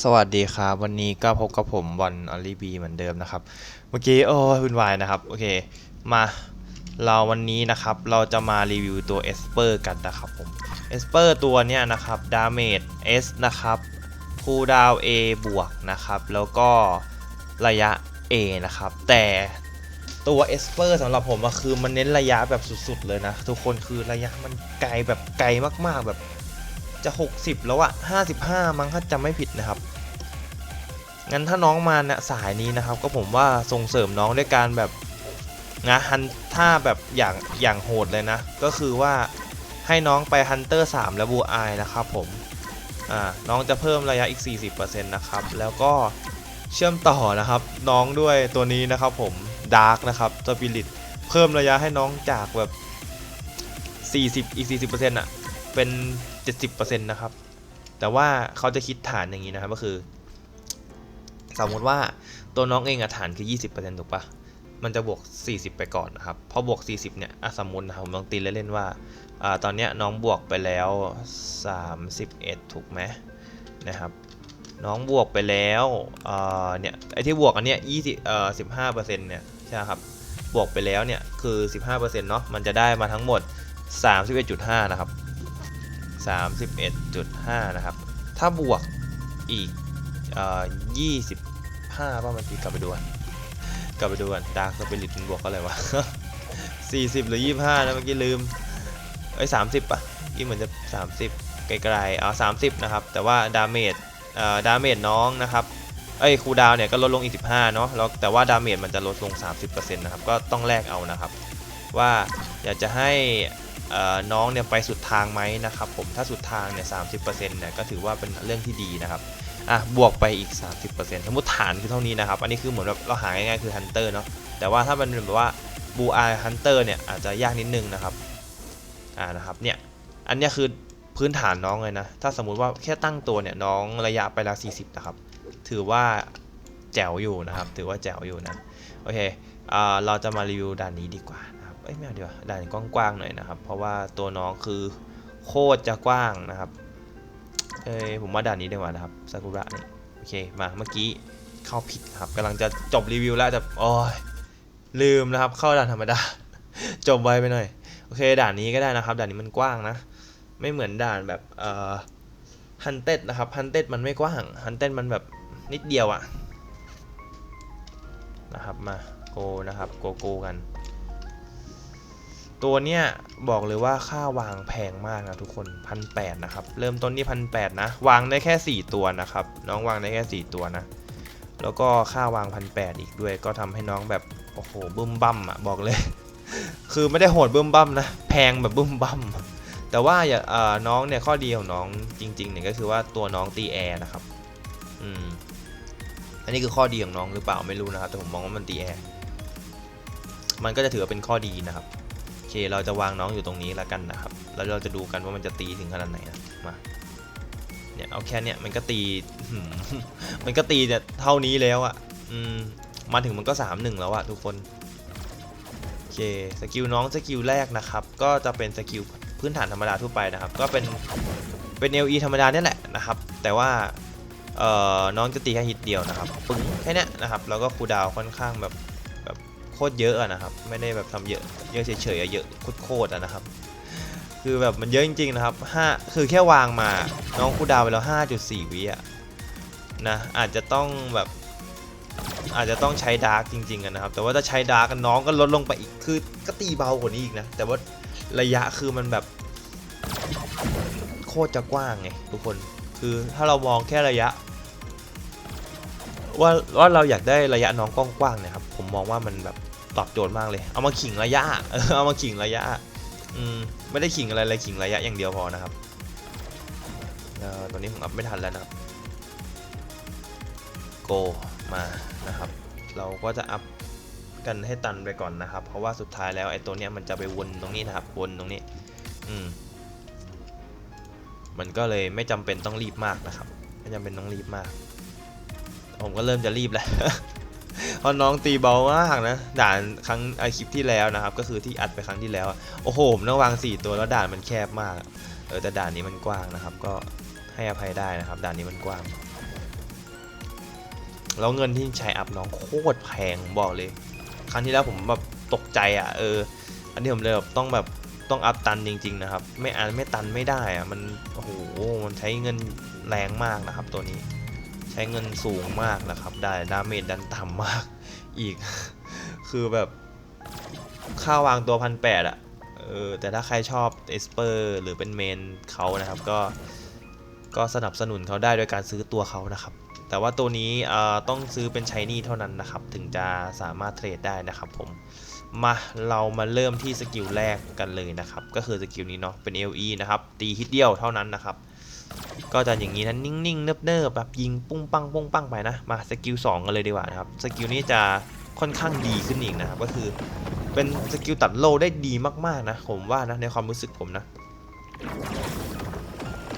สวัสดีครับ วันนี้ก็พบกับผมบอลออลลี่บีเหมือนเดิมนะครับ เมื่อกี้โอ้วุ่นวายนะครับ โอเค มาเราวันนี้นะครับ เราจะมารีวิวตัวเอสเปอร์กันนะครับผมเอสเปอร์ตัวเนี้ยนะครับดาเมจ S นะครับคูดาว A บวกนะครับ แล้วก็ระยะ A นะครับ แต่ตัวเอสเปอร์สำหรับผมอะคือมันเน้นระยะแบบสุดๆเลยนะ ทุกคนคือระยะมันไกลแบบไกลมากๆแบบ จะ 60 แล้วอะ55 มั้งถ้าจำไม่ผิดนะครับ งั้นถ้าน้องมาเนี่ยสายนี้นะครับ ก็ผมว่าส่งเสริมน้องด้วยการแบบนะฮันถ้าแบบอย่างอย่างโหดเลยนะ ก็คือว่าให้น้องไปฮันเตอร์3และบูอายนะครับผมอ่าน้องจะเพิ่มระยะอีก 40%นะครับ แล้วก็เชื่อมต่อนะครับ น้องด้วยตัวนี้นะครับผมดาร์กนะครับสปิริตเพิ่มระยะให้น้องจากแบบ 40 อีก 40%อะเป็น 70%นะครับ แต่ว่าเขาจะคิดฐานอย่างนี้นะครับก็คือ สมมติว่าตัวน้องเองอะฐานคือ 20%ถูกปะมันจะบวก 40 ไปก่อนนะครับ พอบวก 40 เนี่ยสมมตินะครับผมลองตีเล่นๆว่าอตอนนี้น้องบวกไปแล้ว 31 ถูกไหมนะครับ น้องบวกไปแล้วเนี่ยไอ้ที่บวกอันเนี้ย20เอ่อ15%เนี่ยใช่ครับ บวกไปแล้วเนี่ยคือ 15%เนาะมันจะได้มาทั้งหมด 31.5 นะครับ 31.5 นะครับ ถ้าบวกอีกเอ่อ25ป่ะเมื่อกี้กลับไปดูกันกลับไปดูกันดาร์คสปิริตมันบวกเท่าไหร่วะ40หรือ25นะเมื่อกี้ลืมเอ้ย30ป่ะยี่เหมือนจะ30ไกลๆอ๋อ30นะครับ แต่ว่าดาเมจเอ่อดาเมจน้องนะครับเอ้ยคูดาวเนี่ยก็ลดลงอีก15เนาะแล้วแต่ว่าดาเมจมันจะลดลง30%นะครับ ก็ต้องแลกเอานะครับ ว่าอยากจะให้ น้องเนี่ยไปสุดทางไหมนะครับผมถ้าสุดทางเนี่ยสามสิบเปอร์เซ็นต์เนี่ยก็ถือว่าเป็นเรื่องที่ดีนะครับอะบวกไปอีก 30%สมมติฐานคือเท่านี้นะครับ อันนี้คือเหมือนแบบเราหาง่ายๆคือฮันเตอร์เนาะแต่ว่าถ้ามันเป็นแบบว่าบูอาฮันเตอร์เนี่ยอาจจะยากนิดนึงนะครับอ่านะครับเนี่ยอันนี้คือพื้นฐานน้องเลยนะ ถ้าสมมุติว่าแค่ตั้งตัวเนี่ยน้องระยะไปละ 40 นะครับ ถือว่าแจ๋วอยู่นะครับ ถือว่าแจ๋วอยู่นะ โอเคอ่าเราจะมารีวิวด่านนี้ดีกว่า เอ้ยไม่เอาดีกว่าด่านกว้างๆหน่อยนะครับ เพราะว่าตัวน้องคือโคตรจะกว้างนะครับเอ้ยผมว่าด่านนี้ดีกว่านะครับซากุระนี่โอเคมาเมื่อกี้เข้าผิดครับกำลังจะจบรีวิวแล้วแต่โอ้ยลืมนะครับ เข้าด่านธรรมดา จบไวไปหน่อยโอเคด่านนี้ก็ได้นะครับ ด่านนี้มันกว้างนะ ไม่เหมือนด่านแบบเอ่อฮันเต็ดนะครับฮันเต็ดมันไม่กว้างฮันเต็ดมันแบบนิดเดียวอะนะครับมาโกนะครับโกโกกัน ตัวเนี้ยบอกเลยว่าค่าวางแพงมากนะทุกคนพันแนะครับ เริ่มต้นที่พันแนะ วางได้แค่ 4 ตัวนะครับ น้องวางได้แค่ 4 ตัวนะ แล้วก็ค่าวางพันแอีกด้วย ก็ทำให้น้องแบบ โอ้โหบึ้มบั่มอะบอกเลย คือไม่ได้โหดบึ้มบั่มนะ แพงแบบบึ้มบั่มแต่ว่าอย่าน้องเนี่ยข้อดีของน้องจริงๆเนี่ยก็คือว่าตัวน้องตีแอร์นะครับ อืม อันนี้คือข้อดีของน้องหรือเปล่าไม่รู้นะครับ แต่ผมมองว่ามันตีแอร์มันก็จะถือเป็นข้อดีนะครับ เคเราจะวางน้องอยู่ตรงนี้แล้วกันนะครับ แล้วเราจะดูกันว่ามันจะตีถึงขนาดไหนนะมาเนี่ยเอาแค่เนี้ยมันก็ตี มันก็ตีเนี่ยเท่านี้แล้วอะ่ะอืมมาถึงมันก็3ามหนึ่งแล้วอะ่ะทุกคนโอเคสกิลน้องสกิลแรกนะครับ ก็จะเป็นสกิลพื้นฐานธรรมดาทั่วไปนะครับ ก็เป็นเป็น LE ธรรมดาเนี่ยแหละนะครับ แต่ว่าเอ่อน้องจะตีแค่ฮิตเดียวนะครับปึ้งแค่นี้นะครับแล้วก็คูดาวค่อนข้างแบบโค ตรเยอะอะนะครับ ไม่ได้แบบทำเยอะเยอะเฉยๆอะเยอะโคตรๆอะนะครับ คือแบบมันเยอะจริงๆนะครับห้าคือแค่วางมาน้องคูดาวไปแล้ว 5.4 วิอะนะอาจจะต้องแบบอาจจะต้องใช้ดาร์กจริงๆอะนะครับ แต่ว่าถ้าใช้ดาร์กน้องก็ลดลงไปอีกคือก็ตีเบากว่านี้อีกนะ แต่ว่าระยะคือมันแบบโคตรจะกว้างไงทุกคนคือถ้าเรามองแค่ระยะ ว่าว่าเราอยากได้ระยะน้องกว้างๆเนี่ยครับ ผมมองว่ามันแบบ ตอบโจทย์มากเลย เอามาขิงระยะ เอามาขิงระยะ อืม ไม่ได้ขิงอะไรเลยขิงระยะอย่างเดียวพอนะครับเออตอนนี้ผมอัพไม่ทันแล้วนะครับ โกมานะครับ เราก็จะอัพกันให้ตันไปก่อนนะครับ เพราะว่าสุดท้ายแล้วไอ้ตัวเนี้ยมันจะไปวนตรงนี้นะครับ วนตรงนี้ อืม มันก็เลยไม่จำเป็นต้องรีบมากนะครับ ไม่จำเป็นต้องรีบมาก ผมก็เริ่มจะรีบแล้ว เพราะน้องตีเบามากนะ ด่านครั้งไอคลิปที่แล้วนะครับ ก็คือที่อัดไปครั้งที่แล้ว โอ้โหผมต้องวาง 4 ตัวแล้วด่านมันแคบมาก เออแต่ด่านนี้มันกว้างนะครับ ก็ให้อภัยได้นะครับ ด่านนี้มันกว้าง แล้วเงินที่ใช้อัพน้องโคตรแพงบอกเลย ครั้งที่แล้วผมแบบตกใจอะ เออ อันนี้ผมเลยแบบต้องแบบต้องอัพตันจริง ๆ นะครับ ไม่อันไม่ตันไม่ได้อะ มันโอ้โหมันใช้เงินแรงมากนะครับตัวนี้ ใช้เงินสูงมากนะครับ ได้ดาเมจดันต่ำมากอีก คือแบบ ค่าวางตัวพันแปดอะเออแต่ถ้าใครชอบเอสเปอร์หรือเป็นเมนเขานะครับ ก็ก็สนับสนุนเขาได้โดยการซื้อตัวเขานะครับ แต่ว่าตัวนี้เอ่อต้องซื้อเป็นชายนี่เท่านั้นนะครับ ถึงจะสามารถเทรดได้นะครับผมมาเรามาเริ่มที่สกิลแรกกันเลยนะครับ ก็คือสกิลนี้เนาะเป็น LE นะครับ ตีฮิตเดียวเท่านั้นนะครับ ก็จะอย่างนี้นะนิ่งๆ เนิบๆแบบยิงปุ้งปังปุ้งปังไปนะ มาสกิล2กันเลยดีกว่านะครับ สกิลนี้จะค่อนข้างดีขึ้นอีกนะครับ ก็คือเป็นสกิลตัดโลได้ดีมากๆนะ ผมว่านะในความรู้สึกผมนะ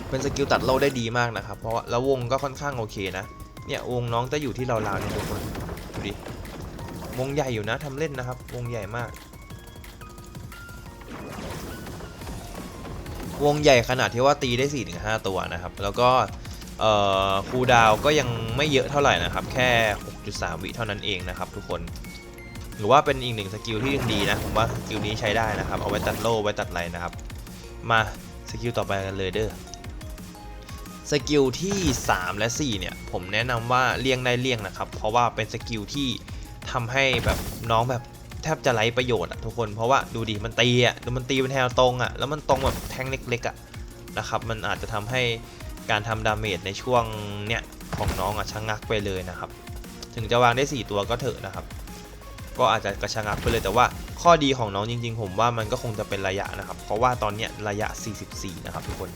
เป็นสกิลตัดโลได้ดีมากนะครับ เพราะว่าแล้ววงก็ค่อนข้างโอเคนะ เนี่ยวงน้องจะอยู่ที่ราวๆเนี่ยทุกคน ดูดิ วงใหญ่อยู่นะทำเล่นนะครับ วงใหญ่มาก วงใหญ่ขนาดที่ว่าตีได้ 4-5 ตัวนะครับ แล้วก็คูดาวก็ยังไม่เยอะเท่าไหร่นะครับ แค่ 6.3 วิเท่านั้นเองนะครับทุกคน หรือว่าเป็นอีกหนึ่งสกิลที่ยังดีนะ ผมว่าสกิลนี้ใช้ได้นะครับ เอาไว้ตัดโล่ไว้ตัดไรนะครับ มาสกิลต่อไปกันเลยเด้อสกิลที่ 3 และ 4 เนี่ย ผมแนะนำว่าเลี่ยงได้เลี่ยงนะครับ เพราะว่าเป็นสกิลที่ทำให้แบบน้องแบบ แทบจะไร้ประโยชน์อะทุกคนเพราะว่าดูดิมันตีอะดูมันตีเป็นแนวตรงอะแล้วมันตรงแบบแทงเล็กๆอะนะครับมันอาจจะทำให้การทำดาเมจในช่วงเนี้ยของน้องอะชะงักไปเลยนะครับ ถึงจะวางได้ 4 ตัวก็เถอะนะครับ ก็อาจจะกระชะงักไปเลยแต่ว่าข้อดีของน้องจริง ๆ ผมว่ามันก็คงจะเป็นระยะนะครับ เพราะว่าตอนเนี้ยระยะ 44 นะครับทุกคน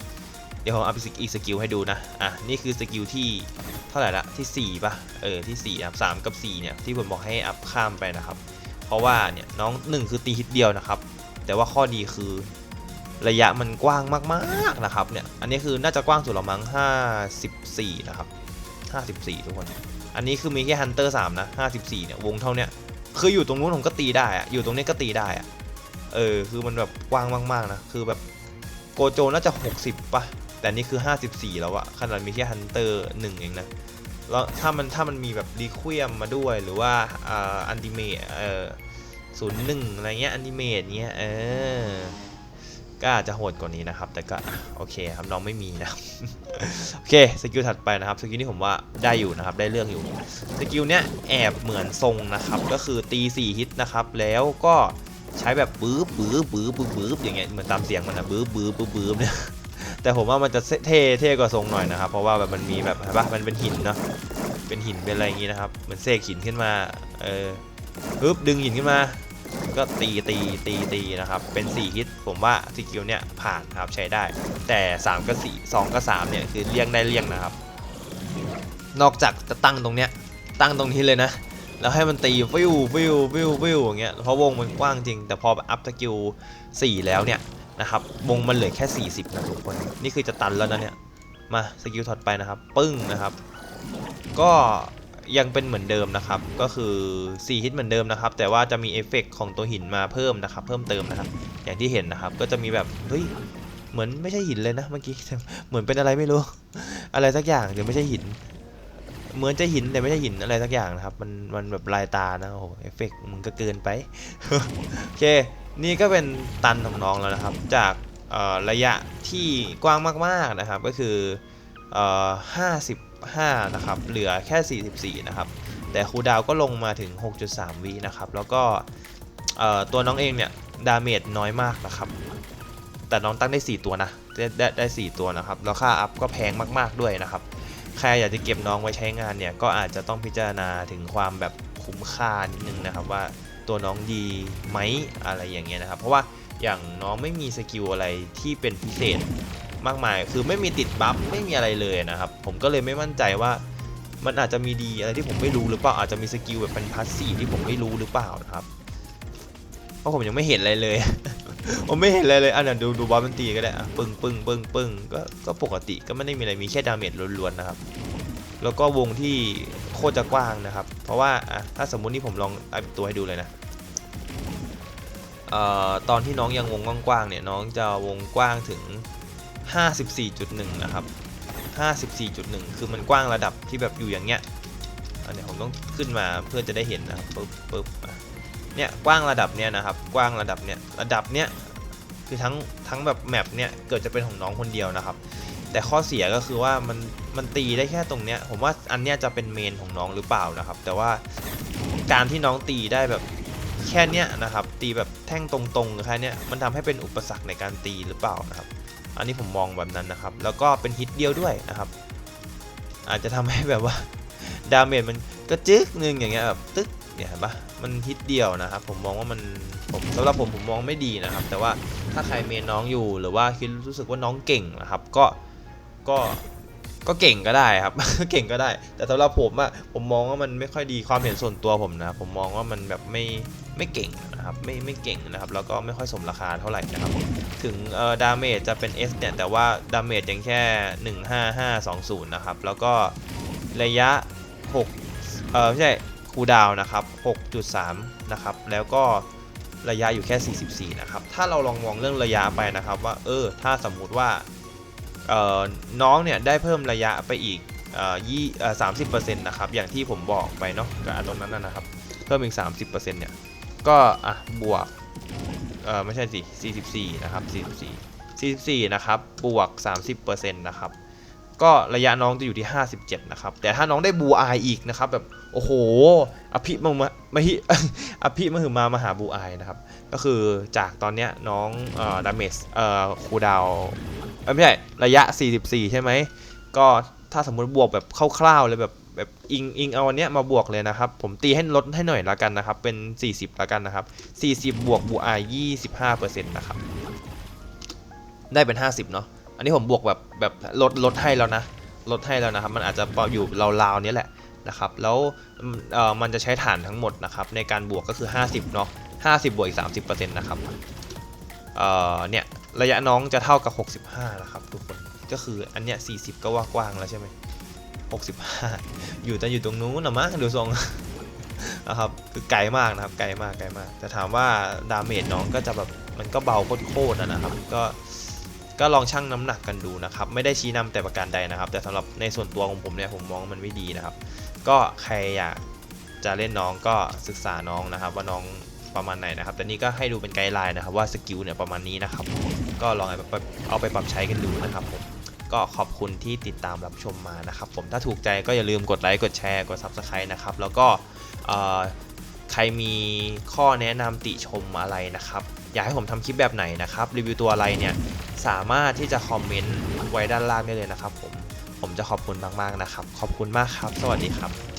เดี๋ยวผมเอาอีกสกิลให้ดูนะอะนี่คือสกิลที่เท่าไหร่ละที่4ป่ะเออที่4ครับ3กับ 4 เนี่ยที่ผมบอกให้อัพข้ามไปนะครับ เพราะว่าเนี่ยน้อง1คือตีฮิตเดียวนะครับ แต่ว่าข้อดีคือระยะมันกว้างมากๆนะครับเนี่ยอันนี้คือน่าจะกว้างสุดละมั้ง54 นะครับ 54 ทุกคน อันนี้คือมีแค่ฮันเตอร์3นะ 54 เนี่ยวงเท่าเนี้ยคืออยู่ตรงนู้นผมก็ตีได้อะอยู่ตรงนี้ก็ตีได้อะเออคือมันแบบกว้างมากๆนะคือแบบโกโจน่าจะ 60ป่ะแต่นี่คือ 54 แล้วอะขนาดมีแค่ฮันเตอร์หนึ่งเองนะ แล้วถ้ามันถ้ามันมีแบบรีควีมมาด้วยหรือว่าอันติเมตเอ่อศูนย์หนึ่งอะไรเงี้ยอันติเมตเงี้ยเออก็อาจจะโหดกว่านี้นะครับ แต่ก็โอเคครับน้องไม่มีนะโอเคสกิลถัดไปนะครับสกิลนี้ผมว่าได้อยู่นะครับได้เรื่องอยู่สกิลเนี้ยแอบเหมือนทรงนะครับ ก็คือตี4ฮิตนะครับ แล้วก็ใช้แบบบื้อบื้อบื้อบื้อบื้ออย่างเงี้ยเหมือนตามเสียงมันนะบื้อบื้อบื้อบื้อเนี่ย แต่ผมว่ามันจะเท่เท่กว่าทรงหน่อยนะครับ เพราะว่าแบบมันมีแบบเห็นปะมันเป็นหินเนาะเป็นหินเป็นอะไรอย่างงี้นะครับเหมือนเสกหินขึ้นมาเออปึ๊บดึงหินขึ้นมาก็ตีตีตีตีนะครับ เป็น 4 ฮิต ผมว่าสกิลเนี่ยผ่านครับใช้ได้ แต่ 3กับ4 2กับ3เนี่ยคือเลี่ยงได้เลี่ยงนะครับ นอกจากจะตั้งตรงเนี้ยตั้งตรงนี้เลยนะ แล้วให้มันตีฟิวฟิวฟิวฟิวอย่างเงี้ยเพราะวงมันกว้างจริง แต่พออัพสกิล4แล้วเนี่ย นะครับวงมันเหลือแค่ 40 นะทุกคน นี่คือจะตันแล้วนะเนี่ย มาสกิลถัดไปนะครับ ปึ้งนะครับ ก็ยังเป็นเหมือนเดิมนะครับ ก็คือ 4 ฮิตเหมือนเดิมนะครับ แต่ว่าจะมีเอฟเฟกต์ของตัวหินมาเพิ่มนะครับ เพิ่มเติมนะครับ อย่างที่เห็นนะครับ ก็จะมีแบบ เฮ้ย เหมือนไม่ใช่หินเลยนะเมื่อกี้ เหมือนเป็นอะไรไม่รู้ อะไรสักอย่างเดี๋ยวไม่ใช่หิน เหมือนจะหินแต่ไม่ใช่หินอะไรสักอย่างนะครับ มัน มันแบบลายตานะ โอ้โห เอฟเฟกต์มันก็เกินไป โอเค นี่ก็เป็นตันของน้องแล้วนะครับ จากระยะที่กว้างมากๆนะครับก็คือ55 นะครับ เหลือแค่ 44 นะครับ แต่คูดาวก็ลงมาถึง 6.3 วินะครับ แล้วก็ตัวน้องเองเนี่ย ดาเมจน้อยมากนะครับ แต่น้องตั้งได้ 4 ตัวนะ ได้ได้ได้4ตัวนะครับ แล้วค่าอัพก็แพงมากๆด้วยนะครับ ใครอยากจะเก็บน้องไว้ใช้งานเนี่ย ก็อาจจะต้องพิจารณาถึงความแบบคุ้มค่านิดนึงนะครับว่า ตัวน้องดีไหมอะไรอย่างเงี้ยนะครับ เพราะว่าอย่างน้องไม่มีสกิลอะไรที่เป็นพิเศษมากมาย คือไม่มีติดบัฟไม่มีอะไรเลยนะครับ ผมก็เลยไม่มั่นใจว่ามันอาจจะมีดีอะไรที่ผมไม่รู้หรือเปล่าอาจจะมีสกิลแบบเป็นพาสซีฟที่ผมไม่รู้หรือเปล่านะครับเพราะผมยังไม่เห็นอะไรเลย ผมไม่เห็นอะไรเลยอันนั้นดูดูบอลมันตีก็ได้อะปึ้งปึ้งปึ้งปึ้งก็ก็ปกติก็ไม่ได้มีอะไรมีแค่ดาเมจล้วนๆนะครับ แล้วก็วงที่โคตรจะกว้างนะครับ เพราะว่าอะถ้าสมมุตินี่ผมลองอัพตัวให้ดูเลยนะเอ่อตอนที่น้องยังวงกว้างๆเนี่ยน้องจะวงกว้างถึง 54.1 นะครับ 54.1 คือมันกว้างระดับที่แบบอยู่อย่างเงี้ยอันนี้ผมต้องขึ้นมาเพื่อจะได้เห็นนะครับปึ๊บปึ๊บเนี่ยกว้างระดับเนี้ยนะครับ กว้างระดับเนี้ยระดับเนี้ยคือทั้งทั้งแบบแมปเนี้ยเกิดจะเป็นของน้องคนเดียวนะครับ แต่ข้อเสียก็คือว่ามันมันตีได้แค่ตรงเนี้ย ผมว่าอันเนี้ยจะเป็นเมนของน้องหรือเปล่านะครับ แต่ว่าการที่น้องตีได้แบบแค่เนี้ยนะครับ ตีแบบแท่งตรงๆแค่เนี้ยมันทำให้เป็นอุปสรรคในการตีหรือเปล่านะครับ อันนี้ผมมองแบบนั้นนะครับ แล้วก็เป็นฮิตเดียวด้วยนะครับ อาจจะทำให้แบบว่าดาเมจมันก็จึ๊กหนึงอย่างเงี้ยแบบตึ๊กเนี่ยเห็นปะมันฮิตเดียวนะครับ ผมมองว่ามันผมสำหรับผมผมมองไม่ดีนะครับ แต่ว่าถ้าใครเมนน้องอยู่หรือว่าคิดรู้สึกว่าน้องเก่งนะครับ ก็ ก็ก็เก่งก็ได้ครับ เก่งก็ได้ แต่สำหรับผมอะผมมองว่ามันไม่ค่อยดีความเห็นส่วนตัวผมนะ ผมมองว่ามันแบบไม่ไม่เก่งนะครับ ไม่ไม่เก่งนะครับ แล้วก็ไม่ค่อยสมราคาเท่าไหร่นะครับถึงเอ่อดาเมจจะเป็น S เนี่ย แต่ว่าดาเมจยังแค่ 15520 นะครับ แล้วก็ระยะ 6 เออไม่ใช่คูดาวนะครับ 6.3 นะครับ แล้วก็ระยะอยู่แค่ 44 นะครับ ถ้าเราลองมองเรื่องระยะไปนะครับว่า เออ ถ้าสมมุติว่า น้องเนี่ยได้เพิ่มระยะไปอีกยี่สามสิบเปอร์เซ็นต์นะครับอย่างที่ผมบอกไปเนาะกับตรงนั้นนะครับ เพิ่มอีกสามสิบเนี่ยก็อะบวกเออไม่ใช่สิ44 นะครับ 44 44 นะครับ บวก 30%นะครับ ก็ระยะน้องจะอยู่ที่ 57 นะครับ แต่ถ้าน้องได้บูอายอีกนะครับ แบบโอ้โห อภิมามามาฮิอภิมาหือมามหาบูอายนะครับ ก็คือจากตอนเนี้ยน้องเอ่อดาเมจเอ่อคูดาวไม่ใช่ระยะ 44 ใช่ไหม ก็ถ้าสมมุติบวกแบบคร่าวๆเลยแบบแบบอิงอิงเอาอันเนี้ยมาบวกเลยนะครับ ผมตีให้ลดให้หน่อยละกันนะครับ เป็น 40 ละกันนะครับ 40 บวกบูอาย25%นะครับ ได้เป็น 50 เนาะ อันนี้ผมบวกแบบแบบลดลดให้แล้วนะลดให้แล้วนะครับ มันอาจจะอยู่ราวๆนี้แหละนะครับแล้วเออมันจะใช้ฐานทั้งหมดนะครับในการบวกก็คือ 50เนาะ50 บวกอีก 30%นะครับเออเนี่ยระยะน้องจะเท่ากับ 65นะครับทุกคนก็คืออันเนี้ย40 ก็ว่ากว้างแล้วใช่ไหม65 อยู่แต่อยู่ตรงนู้นนะมั้งดูทรงนะครับคือไกลมากนะครับไกลมากไกลมาก แต่ถามว่าดาเมจน้องก็จะแบบมันก็เบาโคตรๆนะครับก็ ก็ลองชั่งน้ำหนักกันดูนะครับ ไม่ได้ชี้นำแต่ประการใดนะครับ แต่สำหรับในส่วนตัวของผมเนี่ยผมมองมันไม่ดีนะครับ ก็ใครอยากจะเล่นน้องก็ศึกษาน้องนะครับ ว่าน้องประมาณไหนนะครับ แต่นี่ก็ให้ดูเป็นไกด์ไลน์นะครับว่าสกิลเนี่ยประมาณนี้นะครับ ก็ลองเอาไปปรับใช้กันดูนะครับผมก็ขอบคุณที่ติดตามรับชมมานะครับ ผมถ้าถูกใจก็อย่าลืมกดไลค์กดแชร์กด Subscribe นะครับ แล้วก็ใครมีข้อแนะนำติชมอะไรนะครับ อยากให้ผมทำคลิปแบบไหนนะครับ รีวิวตัวอะไรเนี่ย สามารถที่จะคอมเมนต์ไว้ด้านล่างได้เลยนะครับผม ผมจะขอบคุณมากๆนะครับ ขอบคุณมากครับ สวัสดีครับ